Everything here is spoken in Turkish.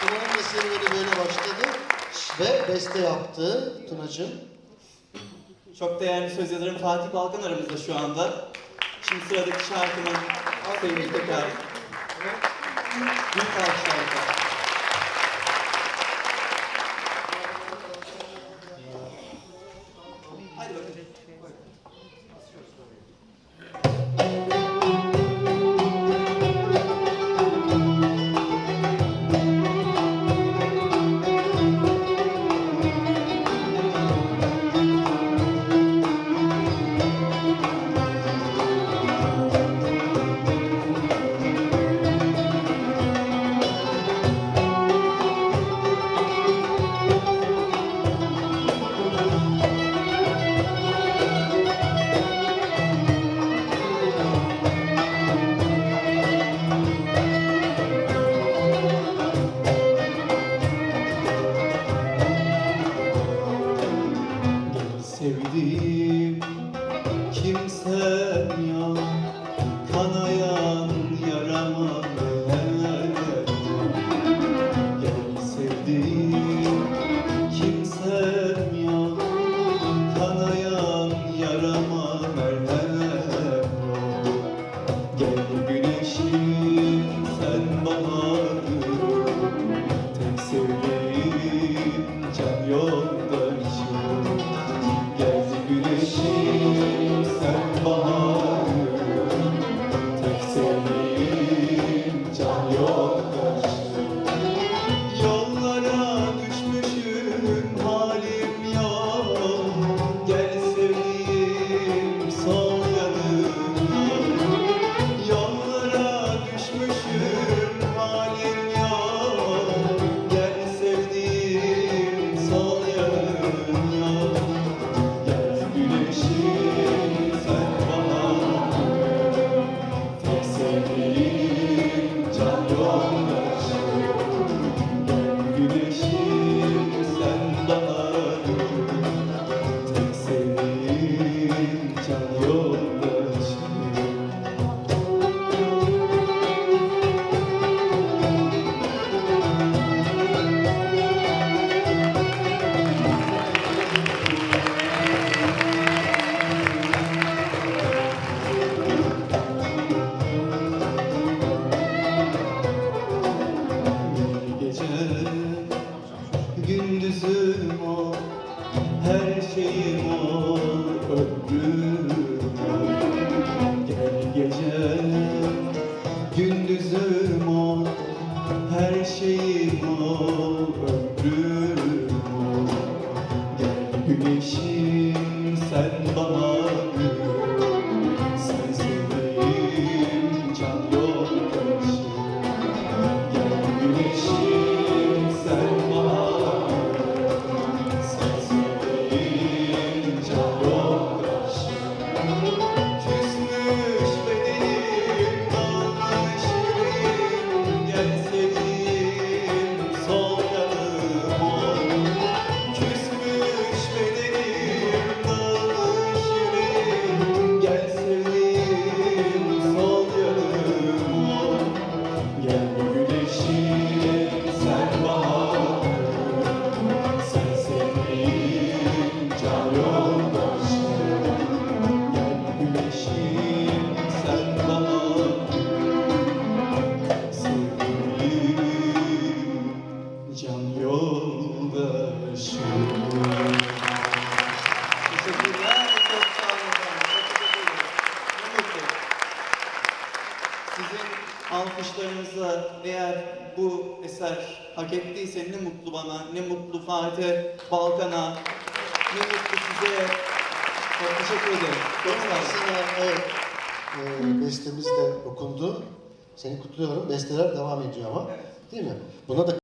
Tuna'nın da serüveni böyle başladı ve beste yaptı Tuna'cığım. Çok değerli söz yazarım Fatih Balkan aramızda şu anda. Şimdi sıradaki şarkının sevgili tekrar. Büyük alkışlarla. Sevdiğim kimsem gündüzüm o her şeyim o ömrüm gündüzüm o her şeyim o ömrüm alkışlarınızla eğer bu eser hak ettiyse ne mutlu bana, ne mutlu Fatih Balkan'a, ne mutlu size. Çok teşekkür ederim. Çok. Aslında evet, e, bestemiz de okundu. Seni kutluyorum. Besteler devam ediyor ama. Değil mi? Buna da